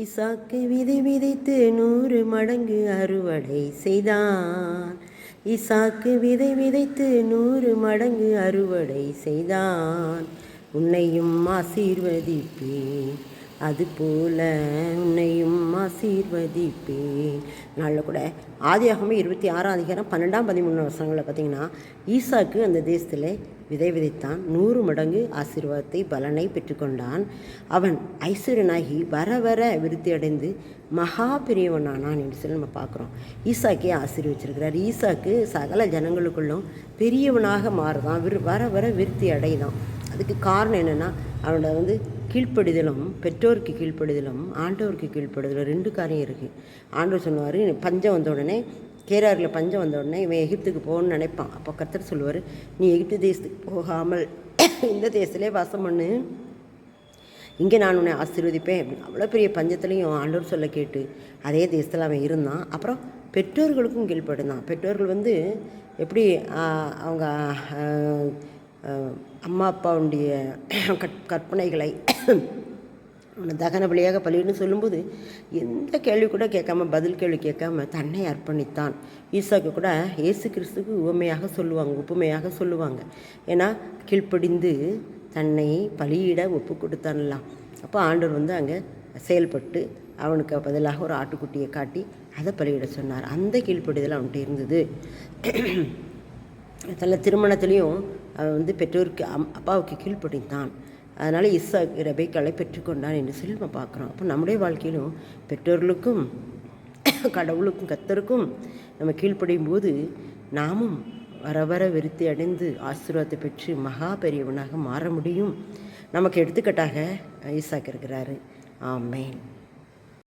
இசாக்கு விதை விதைத்து நூறு மடங்கு அறுவடை செய்தான். இசாக்கு விதை விதைத்து நூறு மடங்கு அறுவடை செய்தான். உன்னையும் ஆசீர்வதிப்பேன். அதுபோல உன்னையும் ஆசீர்வதிப்பேன். நாளில் கூட ஆதியாகமே இருபத்தி ஆறாம் அதிகாரம் பன்னெண்டாம் பதிமூணு வருஷங்களில் பார்த்தீங்கன்னா ஈசாக்கு அந்த தேசத்தில் விதை விதைத்தான் நூறு மடங்கு ஆசீர்வாதத்தை பலனை பெற்றுக்கொண்டான். அவன் ஐஸ்வர்யனாகி வர வர விருத்தி அடைந்து மகா பெரியவனானான் என்று சொல்லி நம்ம பார்க்குறோம். ஈசாக்கே ஆசீர்வச்சிருக்கிறார். ஈசாக்கு சகல ஜனங்களுக்குள்ளும் பெரியவனாக மாறுதான் விரு வர வர விருத்தி அடைதான். அதுக்கு காரணம் என்னென்னா அவனோட வந்து கீழ்ப்படிதலும் பெற்றோருக்கு கீழ்ப்படுதலும் ஆண்டவருக்கு கீழ்ப்படுதலும் ரெண்டு காரியம் இருக்குது ஆண்டவர் சொல்லுவார் பஞ்சம் வந்த உடனே கேராரில் பஞ்சம் வந்த உடனே இவன் எகிப்துக்கு போகணும்னு நினைப்பான். அப்போ கத்தர் சொல்லுவார் நீ எகிப்து தேசத்துக்கு போகாமல் இந்த தேசத்திலே வாசம் பண்ணு. இங்கே நான் உன்னை ஆசீர்வதிப்பேன். அப்படின்னு அவ்வளோ பெரிய பஞ்சத்துலேயும் ஆண்டவர் சொல்ல கேட்டு அதே தேசத்தில் அவன் இருந்தான். அப்புறம் பெற்றோர்களுக்கும் கீழ்ப்படுந்தான் பெற்றோர்கள் வந்து எப்படி அவங்க அம்மா அப்பாவுடைய கற் கற்பனைகளை அவனை தகன பலியாக பலின்னு சொல்லும்போது எந்த கேள்வி கூட கேட்காம பதில் கேள்வி கேட்காம தன்னை அர்ப்பணித்தான். ஈசாக்கு கூட இயேசு கிறிஸ்துக்கு உவமையாக சொல்லுவாங்க ஒப்புமையாக சொல்லுவாங்க. ஏன்னா கீழ்ப்படிந்து தன்னை பலியிட ஒப்பு கொடுத்தான்லாம் அப்போ ஆண்டவர் வந்து அங்கே செயல்பட்டு அவனுக்கு பதிலாக ஒரு ஆட்டுக்குட்டியை காட்டி அதை பலியிட சொன்னார். அந்த கீழ்ப்படிதல் அவன்கிட்ட இருந்தது. சில திருமணத்துலேயும் அவன் வந்து பெற்றோருக்கு அம் அப்பாவுக்கு கீழ்ப்படிந்தான் அதனால் இஸ்ஸா ரெபேக்காலை பெற்றுக்கொண்டான் என்று சொல்லி நம்ம பார்க்குறோம். அப்போ நம்முடைய வாழ்க்கையிலும் பெற்றோர்களுக்கும் கடவுளுக்கும் கத்தருக்கும் நம்ம கீழ்ப்படையும் போது நாமும் வர வர விருத்தி அடைந்து ஆசீர்வாதத்தை பெற்று மகா பெரியவனாக மாற முடியும். நமக்கு எடுத்துக்காட்டாக ஈசாக்கு இருக்கிறாரு. ஆமேன்.